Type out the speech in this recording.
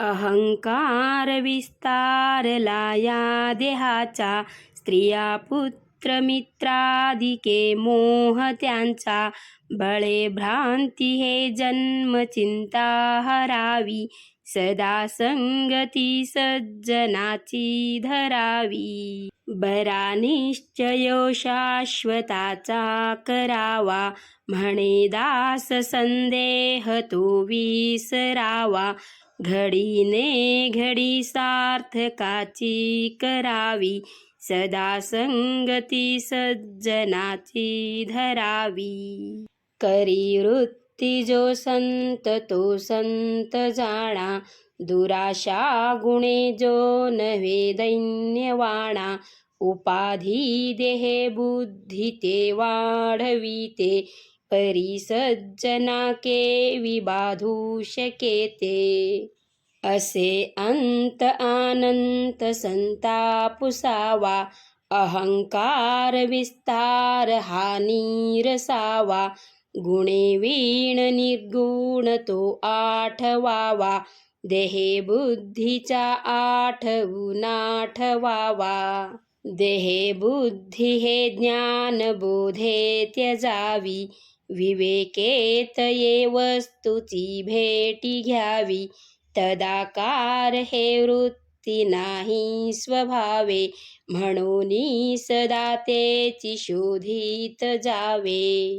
अहंकार विस्तारला या देहाचा स्त्रिया पुत्र मित्रादिके मोह त्यांचा बळे भ्रांती हे जन्म चिंता हरावी सदा संगती सज्जनाची धरावी. बरा निश्चयो शाश्वताचा करावा म्हणे दास संदेह तो विसरावा घडीने घडी सार्थकाची करावी. सदा संगती सज्जनाची धरावी. करी वृत्ती जो संत तो संत जाणा. दुराशा गुणे जो नव्हे दैन्यवाणा. उपाधी देहे बुद्धी ते वाढविते परी सज्जना केवी शकेते असे अंत आनंत संतापुसावा अहंकार विस्तार हा नीरसावा गुणे वीण निर्गुण तो आठवावा देहे बुद्धीचा आठवून आठवावा देहे बुद्धी हे ज्ञान बोधे त्यजावी विवेकेत ये वस्तूची भेटी घ्यावी. तदाकार हे वृत्ती नाही स्वभावे. म्हणून सदा तेची शोधित जावे.